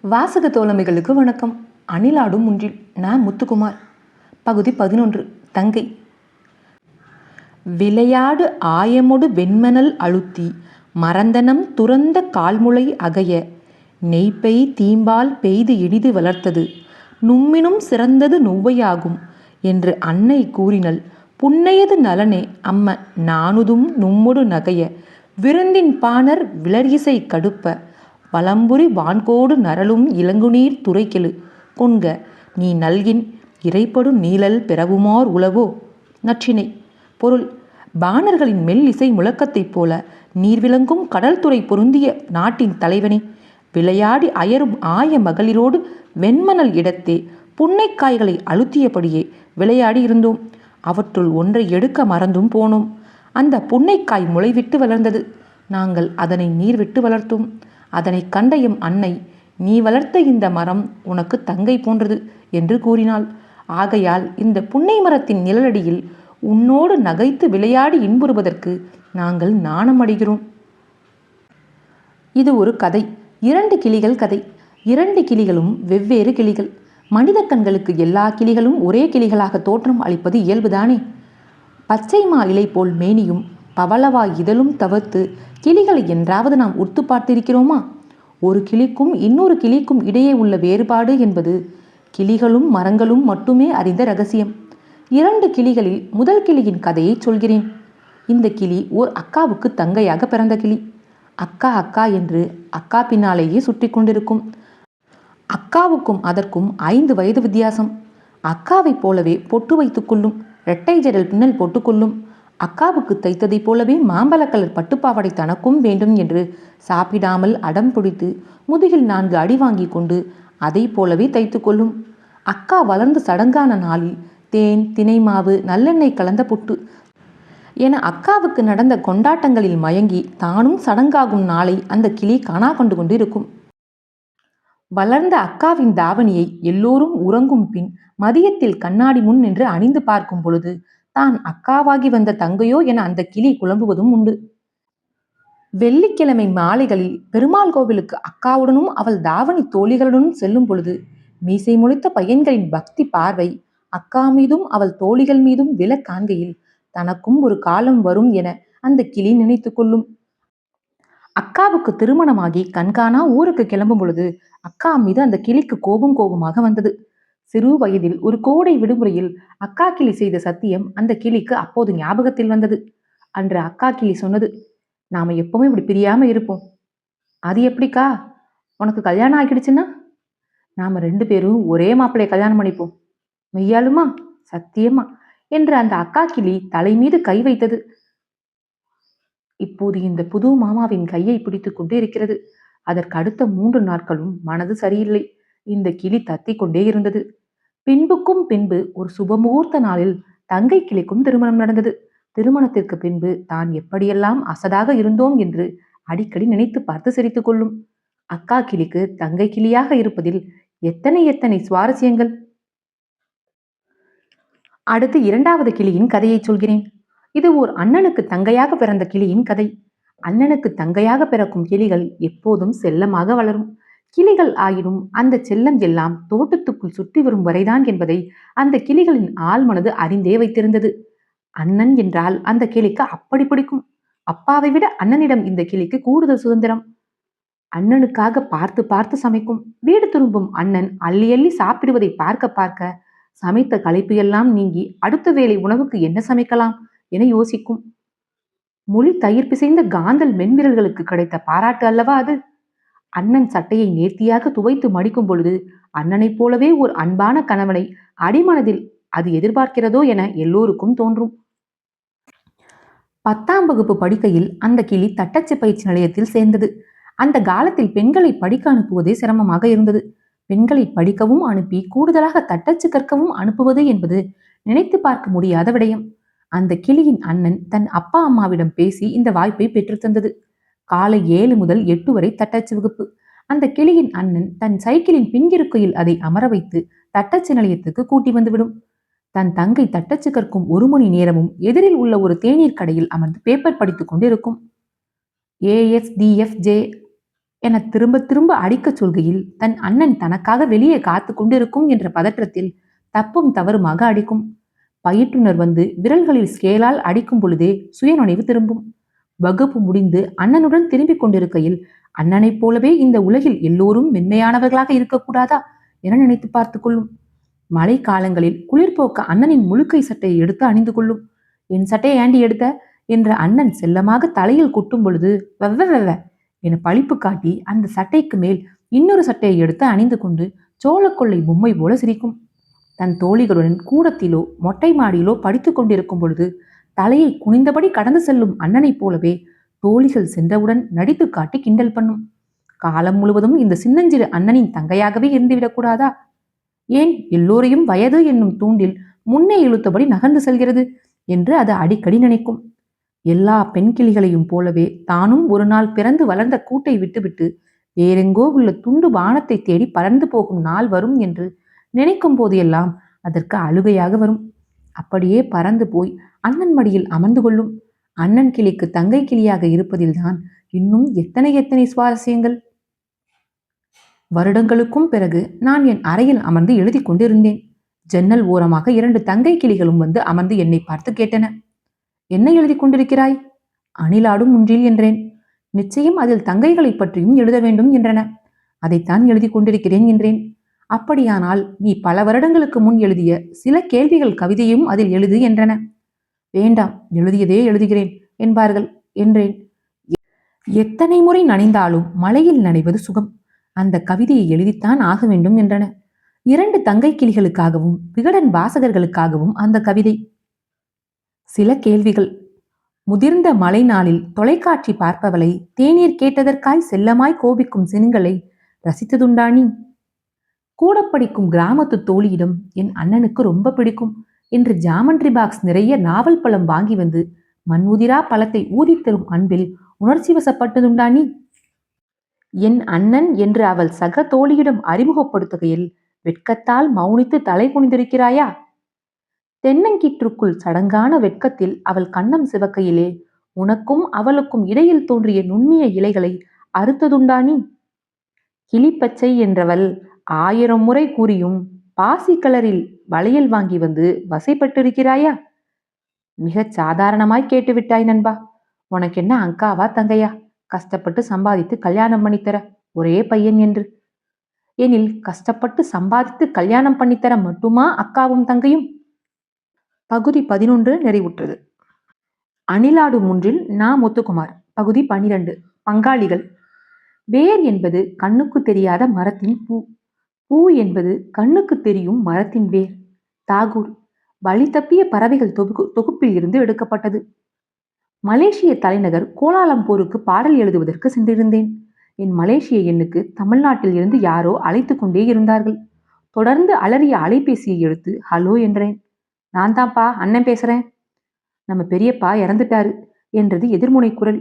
வாசக தோழமைகளுக்கு வணக்கம். அணிலாடும் முன்றில் நான் முத்துக்குமார். பகுதி பதினொன்று தங்கை. விளையாடு ஆயமொடு வெண்மணல் அழுத்தி மறந்தனம் துறந்த கால்முளை அகைய நெய்ப்பெய் தீம்பால் பெய்து இனிது வளர்த்தது. நும்மினும் சிறந்தது நொவ்வையாகும் என்று அன்னை கூறினள். புன்னையது நலனே அம்ம நானுதும் நும்மொடு நகைய விருந்தின் பாணர் விளரிசை கடுப்ப வலம்புரி வான்கோடு நரலும் இளங்குநீர் துறைக்கெழு. கொண்க நீ நல்கின் இறைப்படு நீழல் பெறவுமார் உளவோ நற்றினை. பொருள் பாணர்களின் மெல்லிசை முழக்கத்தைப் போல நீர் விளங்கும் கடல் துறை பொருந்திய நாட்டின் தலைவனே விளையாடி அயரும் ஆய மகளிரோடு வெண்மணல் இடத்தே புன்னைக்காய்களை அழுத்தியபடியே விளையாடி இருந்தோம். அவற்றுள் ஒன்றை எடுக்க மறந்தும் போனோம். அந்த புன்னைக்காய் முளைவிட்டு வளர்ந்தது. நாங்கள் அதனை நீர் விட்டு வளர்த்தோம். அதனை கண்ட எம் அன்னை நீ வளர்த்த இந்த மரம் உனக்கு தங்கை போன்றது என்று கூறினாள். ஆகையால் இந்த புன்னை மரத்தின் நிழலடியில் உன்னோடு நகைத்து விளையாடி இன்புறுவதற்கு நாங்கள் நாணமடைகிறோம். இது ஒரு கதை. இரண்டு கிளிகள் கதை. இரண்டு கிளிகளும் வெவ்வேறு கிளிகள். மனித கண்களுக்கு எல்லா கிளிகளும் ஒரே கிளிகளாக தோற்றம் அளிப்பது இயல்புதானே? பச்சை மா இலை போல் மேனியும் பவளவா இதழும் தவிர்த்து கிளிகளை என்றாவது நாம் உத்து பார்த்திருக்கிறோமா? ஒரு கிளிக்கும் இன்னொரு கிளிக்கும் இடையே உள்ள வேறுபாடு என்பது கிளிகளும் மரங்களும் மட்டுமே அறிந்த ரகசியம். இரண்டு கிளிகளில் முதல் கிளியின் கதையை சொல்கிறேன். இந்த கிளி ஓர் அக்காவுக்கு தங்கையாக பிறந்த கிளி. அக்கா அக்கா என்று அக்கா பின்னாலேயே சுற்றி கொண்டிருக்கும். அக்காவுக்கும் அதற்கும் ஐந்து வயது வித்தியாசம். அக்காவைப் போலவே பொட்டு வைத்துக் கொள்ளும். இரட்டை ஜடல் பின்னல் போட்டுக்கொள்ளும் அக்காவுக்கு தைத்ததைப் போலவே மாம்பழ கலர் பட்டுப்பாவாடை தனக்கும் வேண்டும் என்று சாப்பிடாமல் அடம் பிடித்து முதுகில் நான்கு அடி வாங்கி கொண்டு அதை போலவே தைத்து கொள்ளும். அக்கா வளர்ந்து சடங்கான நாளில் தேன் தினை மாவு நல்லெண்ணெய் கலந்த புட்டு என அக்காவுக்கு நடந்த கொண்டாட்டங்களில் மயங்கி தானும் சடங்காகும் நாளை அந்த கிளி காணா கொண்டு கொண்டு இருக்கும் வளர்ந்த அக்காவின் தாவணியை எல்லோரும் உறங்கும் பின் மதியத்தில் கண்ணாடி முன் நின்று அணிந்து பார்க்கும் பொழுது தான் அக்காவாகி வந்த தங்கையோ என அந்த கிளி குழம்புவதும் உண்டு. வெள்ளிக்கிழமை மாலைகளில் பெருமாள் கோவிலுக்கு அக்காவுடனும் அவள் தாவணி தோழிகளுடனும் செல்லும் பொழுது மீசை முளைத்த பையன்களின் பக்தி பார்வை அக்கா மீதும் அவள் தோழிகள் மீதும் விலக்காண்கையில் காண்கையில் தனக்கும் ஒரு காலம் வரும் என அந்த கிளி நினைத்து கொள்ளும். அக்காவுக்கு திருமணமாகி கண்காணா ஊருக்கு கிளம்பும் பொழுது அக்கா மீது அந்த கிளிக்கு கோபம் கோபமாக வந்தது. சிறு வயதில் ஒரு கோடை விடுமுறையில் அக்கா கிளி செய்த சத்தியம் அந்த கிளிக்கு அப்போது ஞாபகத்தில் வந்தது. அன்று அக்கா கிளி சொன்னது நாம எப்பவுமே இப்படி பிரியாம இருப்போம். அது எப்படிக்கா? உனக்கு கல்யாணம் ஆகிடுச்சுன்னா? நாம ரெண்டு பேரும் ஒரே மாப்பிள்ளைய கல்யாணம் பண்ணிப்போம். மெய்யாலுமா சத்தியமா? என்று அந்த அக்கா கிளி தலை மீது கை வைத்தது. இப்போது இந்த புது மாமாவின் கையை பிடித்து கொண்டு இருக்கிறது. அதற்கு அடுத்த மூன்று நாட்களும் மனது சரியில்லை. இந்த கிளி தத்தி கொண்டே இருந்தது. பின்புக்கும் பின்பு ஒரு சுபமுகூர்த்த நாளில் தங்கை கிளிக்கும் திருமணம் நடந்தது. திருமணத்திற்கு பின்பு தான் எப்படியெல்லாம் அசடாக இருந்தோம் என்று அடிக்கடி நினைத்து பார்த்து சிரித்துக் கொள்ளும். அக்கா கிளிக்கு தங்கை கிளியாக இருப்பதில் எத்தனை எத்தனை சுவாரஸ்யங்கள்? அடுத்து இரண்டாவது கிளியின் கதையை சொல்கிறேன். இது ஓர் அண்ணனுக்கு தங்கையாக பிறந்த கிளியின் கதை. அண்ணனுக்கு தங்கையாக பிறக்கும் கிளிகள் எப்போதும் செல்லமாக வளரும். கிளிகள் ஆயினும் அந்த செல்லம் எல்லாம் தோட்டத்துக்குள் சுற்றி வரும் வரைதான் என்பதை அந்த கிளிகளின் ஆழ்மனது அறிந்தே வைத்திருந்தது. அண்ணன் என்றால் அந்த கிளிக்கு அப்படி பிடிக்கும். அப்பாவை விட அண்ணனிடம் இந்த கிளிக்கு கூடுதல் சுதந்திரம். அண்ணனுக்காக பார்த்து பார்த்து சமைக்கும். வீடு திரும்பும் அண்ணன் அள்ளி அள்ளி சாப்பிடுவதை பார்க்க பார்க்க சமைத்த களைப்பு எல்லாம் நீங்கி அடுத்த வேளை உணவுக்கு என்ன சமைக்கலாம் என யோசிக்கும். மொழி தயிர் பிசைந்த காந்தல் மென்விரல்களுக்கு கிடைத்த பாராட்டு அல்லவா அது? அண்ணன் சட்டையை நேர்த்தியாக துவைத்து மடிக்கும் பொழுது அண்ணனைப் போலவே ஒரு அன்பான கணவனை அடிமனதில் அது எதிர்பார்க்கிறதோ என எல்லோருக்கும் தோன்றும். பத்தாம் வகுப்பு படிக்கையில் அந்த கிளி தட்டச்சு பயிற்சி நிலையத்தில் சேர்ந்தது. அந்த காலத்தில் பெண்களை படிக்க அனுப்புவதே சிரமமாக இருந்தது. பெண்களை படிக்கவும் அனுப்பி கூடுதலாக தட்டச்சு கற்கவும் அனுப்புவது என்பது நினைத்து பார்க்க முடியாத விடயம். அந்த கிளியின் அண்ணன் தன் அப்பா அம்மாவிடம் பேசி இந்த வாய்ப்பை பெற்றுத்தந்தது காலை ஏழு முதல் எட்டு வரை தட்டச்சு வகுப்பு. அந்த கிளியின் அண்ணன் தன் சைக்கிளின் பின்கிருக்கையில் அதை அமர வைத்து தட்டச்சு நிலையத்துக்கு கூட்டி வந்துவிடும். தன் தங்கை தட்டச்சு கற்கும் ஒரு மணி நேரமும் எதிரில் உள்ள ஒரு தேநீர் கடையில் அமர்ந்து பேப்பர் படித்துக் கொண்டிருக்கும். ஏஎஸ்டிஎஃப்ஜே என திரும்ப திரும்ப அடிக்கச் சொல்கையில் தன் அண்ணன் தனக்காக வெளியே காத்து கொண்டிருக்கும் என்ற பதற்றத்தில் தப்பும் தவறுமாக அடிக்கும். பயிற்றுனர் வந்து விரல்களில் ஸ்கேலால் அடிக்கும் பொழுதே சுயநுழைவு திரும்பும். வகுப்பு முடிந்து அண்ணனுடன் திரும்பிக் கொண்டிருக்கையில் அண்ணனைப் போலவே இந்த உலகில் எல்லோரும் மென்மையானவர்களாக இருக்கக்கூடாதா? என நினைத்து பார்த்து கொள்ளும். மழை காலங்களில் குளிர்போக்க அண்ணனின் முழுக்கை சட்டையை எடுத்து அணிந்து கொள்ளும். என் சட்டையை ஏண்டி எடுத்த? என்ற அண்ணன் செல்லமாக தலையில் கொட்டும் பொழுது வெவ்வ வெவ்வ என பழிப்பு காட்டி அந்த சட்டைக்கு மேல் இன்னொரு சட்டையை எடுத்து அணிந்து கொண்டு சோளக்கொள்ளை பொம்மை போல சிரிக்கும். தன் தோழிகளுடன் கூடத்திலோ மொட்டை மாடியிலோ படித்துக் கொண்டிருக்கும் பொழுது தலையை குனிந்தபடி கடந்து செல்லும் அண்ணனைப் போலவே தோழிகள் சென்றவுடன் நடித்து காட்டி கிண்டல் பண்ணும். காலம் முழுவதும் இந்த சின்னஞ்சிறு அண்ணனின் தங்கையாகவே இருந்துவிடக்கூடாதா ஏன் எல்லோரையும் வயது என்னும் தூண்டில் முன்னே இழுத்தபடி நகர்ந்து செல்கிறது என்று அது அடிக்கடி நினைக்கும். எல்லா பெண் கிளிகளையும் போலவே தானும் ஒரு நாள் பிறந்து வளர்ந்த கூட்டை விட்டுவிட்டு வேறெங்கோ உள்ள துண்டு வானத்தை தேடி பறந்து போகும் நாள் வரும் என்று நினைக்கும் போதெல்லாம் அதற்கு அழுகையாக வரும். அப்படியே பறந்து போய் அண்ணன் மடியில் அமர்ந்து கொள்ளும். அண்ணன் கிளிக்கு தங்கை கிளியாக இருப்பதில்தான் இன்னும் எத்தனை எத்தனை சுவாரஸ்யங்கள்? வருடங்களுக்கும் பிறகு நான் என் அறையில் அமர்ந்து எழுதி கொண்டிருந்தேன். ஜன்னல் ஓரமாக இரண்டு தங்கை கிளிகளும் வந்து அமர்ந்து என்னை பார்த்து கேட்டன. என்ன எழுதி கொண்டிருக்கிறாய்? அணிலாடும் முன்றில் என்றேன். நிச்சயம் அதில் தங்கைகளைப் பற்றியும் எழுத வேண்டும் என்றன. அதைத்தான் எழுதி கொண்டிருக்கிறேன் என்றேன். அப்படியானால் நீ பல வருடங்களுக்கு முன் எழுதிய சில கேள்விகள் கவிதையும் அதில் எழுது என்றன. வேண்டாம் எழுதியதே எழுதுகிறேன் என்பார்கள். என்றேன். எத்தனை முறை நனைந்தாலும் மலையில் நனைவது சுகம். அந்த கவிதையை எழுதித்தான் ஆக வேண்டும் என்றன. இரண்டு தங்கை கிளிகளுக்காகவும் விகடன் வாசகர்களுக்காகவும் அந்த கவிதை. சில கேள்விகள். முதிர்ந்த மழை நாளில் தொலைக்காட்சி பார்ப்பவளை தேநீர் கேட்டதற்காய் செல்லமாய் கோபிக்கும் சினுங்களை ரசித்ததுண்டானி கூட படிக்கும் கிராமத்து தோழியிடம் என் அண்ணனுக்கு ரொம்ப பிடிக்கும். என்று ஜாமண்ட்ரி பாக்ஸ் நிறைய நாவல் பழம் வாங்கி வந்து மண்முதிரா பழத்தை ஊதித்தரும் அன்பில் உணர்ச்சி வசப்பட்டதுண்டானி என் அண்ணன் என்று அவள் சக தோழியிடம் அறிமுகப்படுத்துகையில் வெட்கத்தால் மௌனித்து தலை குனிந்திருக்கிறாயா? தென்னங்கிற்றுக்குள் சடங்கான வெட்கத்தில் அவள் கண்ணம் சிவக்கையிலே உனக்கும் அவளுக்கும் இடையில் தோன்றிய நுண்ணிய இலைகளை அறுத்ததுண்டானி கிளிப்பச்சை என்றவள் ஆயிரம் முறை கூறியும் பாசி கலரில் வளையல் வாங்கி வந்து வசைப்பட்டிருக்கிறாயா? மிகச் சாதாரணமாய் கேட்டுவிட்டாய் நண்பா. உனக்கு என்ன அங்காவா தங்கையா? கஷ்டப்பட்டு சம்பாதித்து கல்யாணம் பண்ணித்தர ஒரே பையன் என்று. எனில் கஷ்டப்பட்டு சம்பாதித்து கல்யாணம் பண்ணித்தர மட்டுமா அக்காவும் தங்கையும்? பகுதி பதினொன்று நிறைவுற்றது. அணிலாடு மூன்றில் நா. முத்துக்குமார் பகுதி பனிரெண்டு பங்காளிகள். வேர் என்பது கண்ணுக்கு தெரியாத மரத்தின் பூ. பூ என்பது கண்ணுக்கு தெரியும் மரத்தின் வேர். தாகூர் வழி தப்பிய பறவைகள் தொகுப்பு தொகுப்பில் இருந்து எடுக்கப்பட்டது. மலேசிய தலைநகர் கோலாலம்பூருக்கு பாடல் எழுதுவதற்கு சென்றிருந்தேன். என் மலேசிய எண்ணுக்கு தமிழ்நாட்டில் இருந்து யாரோ அழைத்து கொண்டே இருந்தார்கள். தொடர்ந்து அலறிய அலைபேசியை எடுத்து ஹலோ என்றேன். நான் தான்ப்பா அண்ணன் பேசுறேன். நம்ம பெரியப்பா இறந்துட்டாரு என்றது எதிர்முனை குரல்.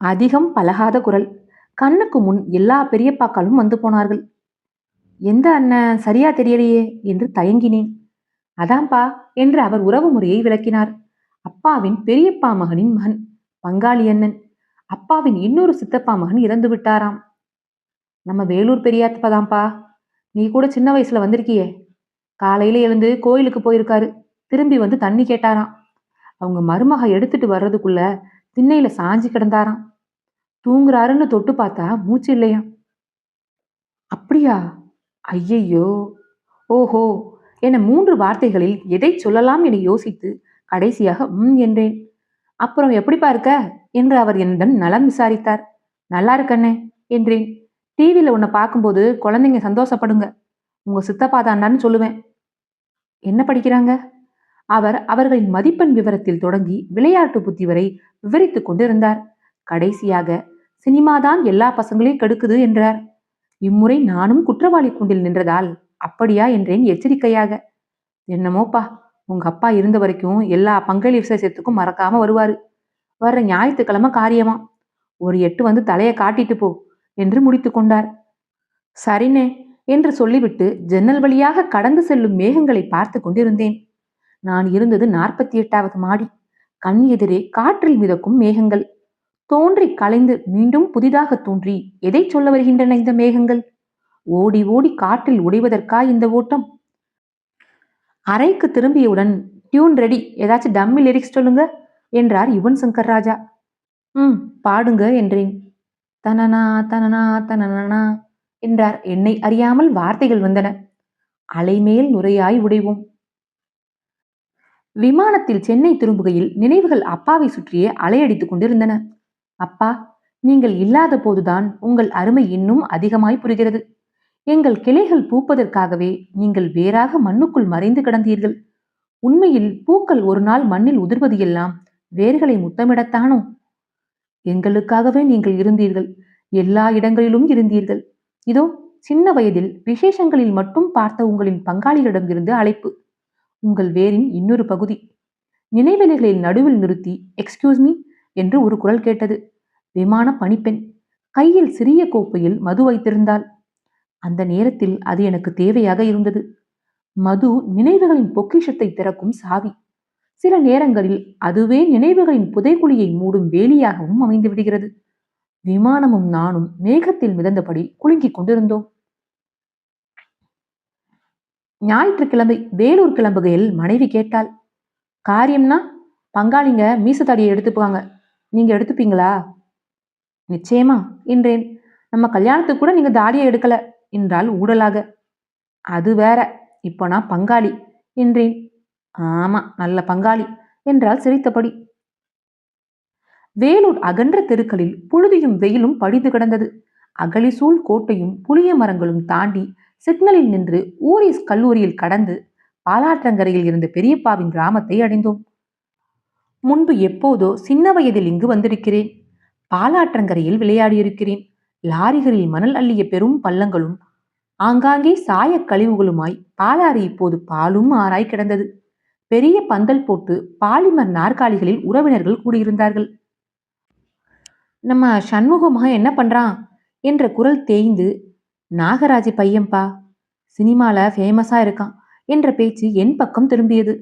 அதிகம் பழகாத குரல். கண்ணுக்கு முன் எல்லா பெரியப்பாக்களும் வந்து போனார்கள். எந்த அண்ணன் சரியா தெரியலையே என்று தயங்கினேன். அதான்பா என்று அவர் உறவு முறையை விளக்கினார். அப்பாவின் பெரியப்பா மகனின் மகன் பங்காளி அண்ணன். அப்பாவின் இன்னொரு சித்தப்பா மகன் இறந்து விட்டாராம். நம்ம வேலூர் பெரியாத்தப்பதாம்பா நீ கூட சின்ன வயசுல வந்திருக்கியே. காலையில எழுந்து கோயிலுக்கு போயிருக்காரு. திரும்பி வந்து தண்ணி கேட்டாராம். அவங்க மருமக எடுத்துட்டு வர்றதுக்குள்ள திண்ணையில சாஞ்சி கிடந்தாராம். தூங்குறாருன்னு தொட்டு பார்த்தா மூச்சு இல்லையாம். அப்படியா? ஐயையோ. ஓஹோ. என மூன்று வார்த்தைகளில் எதை சொல்லலாம் என யோசித்து கடைசியாக உம் என்றேன். அப்புறம் எப்படிப்பா இருக்க என்று அவர் என்னிடம் நலம் விசாரித்தார். நல்லா இருக்கண்ணே என்றேன். டிவியில் உன்னை பார்க்கும்போது குழந்தைங்க சந்தோஷப்படுங்க. உங்க சித்தப்பா தாண்டான்னு சொல்லுவேன். என்ன படிக்கிறாங்க? அவர் அவர்களின் மதிப்பெண் விவரத்தில் தொடங்கி விளையாட்டு புத்தி வரை விவரித்துக் கொண்டிருந்தார். கடைசியாக சினிமாதான் எல்லா பசங்களையும் கெடுக்குது என்றார். இம்முறை நானும் குற்றவாளி கூண்டில் நின்றதால் அப்படியா என்றேன் எச்சரிக்கையாக. என்னமோப்பா உங்க அப்பா இருந்த வரைக்கும் எல்லா பங்களி விசேஷத்துக்கும் மறக்காம வருவாரு. வர்ற ஞாயிற்றுக்கிழமை காரியமா? ஒரு எட்டு வந்து தலையை காட்டிட்டு போ என்று முடித்து கொண்டார். சரினே என்று சொல்லிவிட்டு ஜன்னல் வழியாக கடந்து செல்லும் மேகங்களை பார்த்து கொண்டிருந்தேன். நான் இருந்தது நாற்பத்தி எட்டாவது மாடி. கண் எதிரே காற்றில் மிதக்கும் மேகங்கள். தோன்றி கலைந்து மீண்டும் புதிதாக தோன்றி எதை சொல்ல வருகின்றன இந்த மேகங்கள்? ஓடி ஓடி காற்றில் உடைவதற்கா இந்த ஓட்டம்? அறைக்கு திரும்பியவுடன் டியூன் ரெடி. ஏதாச்சும் டம்மி லிரிக்ஸ் சொல்லுங்க என்றார் யுவன் சங்கர் ராஜா. ம் பாடுங்க என்றேன். தனனா தனனா தனனா என்றார். என்னை அறியாமல் வார்த்தைகள் வந்தன. அலைமேல் நுரையாய் உடைவோம். விமானத்தில் சென்னை திரும்புகையில் நினைவுகள் அப்பாவை சுற்றியே அலையடித்துக் கொண்டிருந்தன. அப்பா நீங்கள் இல்லாத போதுதான் உங்கள் அருமை இன்னும் அதிகமாய் புரிகிறது. எங்கள் கிளைகள் பூப்பதற்காகவே நீங்கள் வேறாக மண்ணுக்குள் மறைந்து கிடந்தீர்கள். உண்மையில் பூக்கள் ஒரு நாள் மண்ணில் உதிர்வது எல்லாம் வேர்களை முத்தமிடத்தானோ? எங்களுக்காகவே நீங்கள் இருந்தீர்கள். எல்லா இடங்களிலும் இருந்தீர்கள். இதோ சின்ன வயதில் விசேஷங்களில் மட்டும் பார்த்த உங்களின் பங்காளிகளிடமிருந்து அழைப்பு. உங்கள் வேரின் இன்னொரு பகுதி. நினைவிலைகளில் நடுவில் நிறுத்தி எக்ஸ்கியூஸ் மீ என்று ஒரு குரல் கேட்டது. விமான பணிப்பெண் கையில் சிறிய கோப்பையில் மது வைத்திருந்தாள். அந்த நேரத்தில் அது எனக்கு தேவையாக இருந்தது. மது நினைவுகளின் பொக்கிஷத்தை திறக்கும் சாவி. சில நேரங்களில் அதுவே நினைவுகளின் புதைக்குழியை மூடும் வேலியாகவும் அமைந்து விடுகிறது. விமானமும் நானும் மேகத்தில் மிதந்தபடி குலுங்கிக் கொண்டிருந்தோம். ஞாயிற்றுக்கிழமை வேலூர் கிளம்புகையில் மனைவி கேட்டாள். காரியம்னா? பங்காளிங்க மீசத்தடியை எடுத்துப்பாங்க நீங்க எடுத்துப்பீங்களா? நிச்சயமா என்றேன். நம்ம கல்யாணத்துக்கு கூட நீங்க தாடியை எடுக்கல என்றால் ஊடலாக. அது வேற இப்போ நான் பங்காளி என்றேன். ஆமா நல்ல பங்காளி என்றால் சிரித்தபடி. வேலூர் அகன்ற தெருக்களில் புழுதியும் வெயிலும் படிந்து கிடந்தது. அகலிசூல் கோட்டையும் புளிய மரங்களும் தாண்டி சிக்னலில் நின்று ஊரிஸ் கல்லூரியில் கடந்து பாலாற்றங்கரையில் இருந்த பெரியப்பாவின் கிராமத்தை அடைந்தோம். முன்பு எப்போதோ சின்ன வயதில் இங்கு வந்திருக்கிறேன். பாலாற்றங்கரையில் விளையாடியிருக்கிறேன். லாரிகளில் மணல் அள்ளிய பெரும் பள்ளங்களும் ஆங்காங்கே சாய கழிவுகளுமாய் பாலாறு இப்போது பாலும் ஆறாய் கிடந்தது. பெரிய பந்தல் போட்டு பாலிமர் நாற்காலிகளில் உறவினர்கள் கூடியிருந்தார்கள். நம்ம சண்முகமாக என்ன பண்றான்? என்ற குரல் தேய்ந்து நாகராஜி பையன்பா சினிமால ஃபேமஸா இருக்கான் என்ற பேச்சு என் பக்கம் திரும்பியது.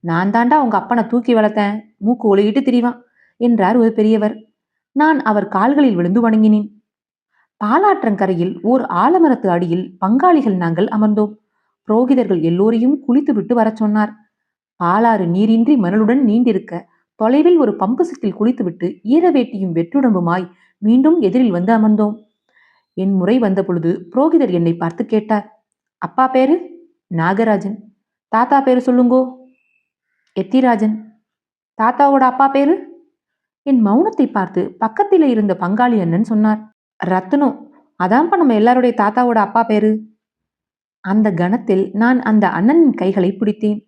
நான் தாண்டா உங்க அப்பனை தூக்கி வளர்த்தேன். மூக்கு ஒளியிட்டு திரிவான் என்றார் ஒரு பெரியவர். நான் அவர் கால்களில் விழுந்து வணங்கினேன். பாலாற்றங்கரையில் ஓர் ஆலமரத்து அடியில் பங்காளிகள் நாங்கள் அமர்ந்தோம். புரோகிதர்கள் எல்லோரையும் குளித்துவிட்டு வரச் சொன்னார். பாலாறு நீரின்றி மணலுடன் நீண்டிருக்க தொலைவில் ஒரு பம்பு செட்டில் குளித்துவிட்டு ஈரவேட்டியும் வெற்றுடம்புமாய் மீண்டும் எதிரில் வந்து அமர்ந்தோம். என் முறை வந்த பொழுது புரோகிதர் என்னை பார்த்து கேட்டார். அப்பா பேரு? நாகராஜன். தாத்தா பேரு சொல்லுங்கோ. எத்திராஜன் தாத்தாவோட அப்பா பேரு? என் மௌனத்தை பார்த்து பக்கத்தில் இருந்த பங்காளி அண்ணன் சொன்னார் ரத்னம் அதான்ப்பா நம்ம எல்லாருடைய தாத்தாவோட அப்பா பேரு? அந்த கணத்தில் நான் அந்த அண்ணனின் கைகளை பிடித்தேன்.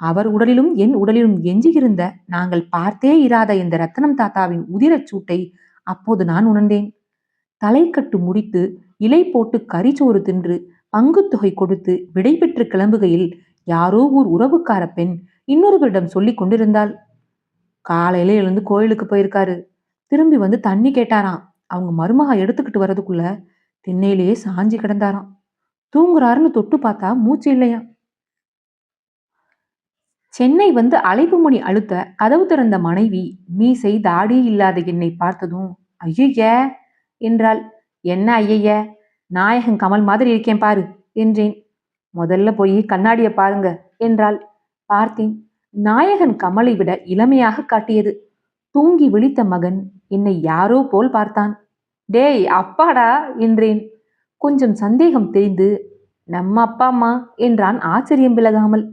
அவர் உடலிலும் என் உடலிலும் எஞ்சியிருந்த நாங்கள் பார்த்தே இராத இந்த ரத்தனம் தாத்தாவின் உதிரச் சூட்டை அப்போது நான் உணர்ந்தேன். தலைக்கட்டு முடித்து இலை போட்டு கரிச்சோறு தின்று பங்குத்தொகை கொடுத்து விடைபெற்று கிளம்புகையில் யாரோ ஊர் உறவுக்கார பெண் இன்னொருவரிடம் சொல்லி கொண்டிருந்தாள். காலையில எழுந்து கோயிலுக்கு போயிருக்காரு. திரும்பி வந்து தண்ணி கேட்டாராம். அவங்க மருமகா எடுத்துக்கிட்டு வர்றதுக்குள்ள திண்ணையிலேயே சாஞ்சி கிடந்தாராம். தூங்குறாருன்னு தொட்டு பார்த்தா மூச்சு இல்லையா சென்னை வந்து அழைப்பு மணி அழுத்த கதவு திறந்த மனைவி மீசை தாடி இல்லாத என்னை பார்த்ததும் ஐயய்ய! என்றாள். என்ன ஐயைய நாயகன் கமல் மாதிரி இருக்கேன் பாரு என்றேன். முதல்ல போய் கண்ணாடியை பாருங்க என்றாள். பார்த்தேன். நாயகன் கமலை விட இளமையாக காட்டியது. தூங்கி விழித்த மகன் என்னை யாரோ போல் பார்த்தான். டேய் அப்பாடா என்றேன். கொஞ்சம் சந்தேகம் தெரிந்து நம்ம அப்பா அம்மா என்றான் ஆச்சரியம் விலகாமல்.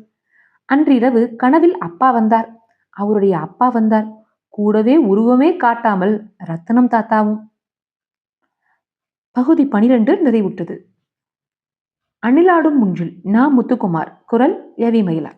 அன்றிரவு கனவில் அப்பா வந்தார். அவருடைய அப்பா வந்தார். கூடவே உருவமே காட்டாமல் ரத்தனம் தாத்தாவும். பகுதி பனிரெண்டு நிறைவுற்றது. அணிலாடும் முன்றில் நா முத்துக்குமார் குரல் எவி மயிலா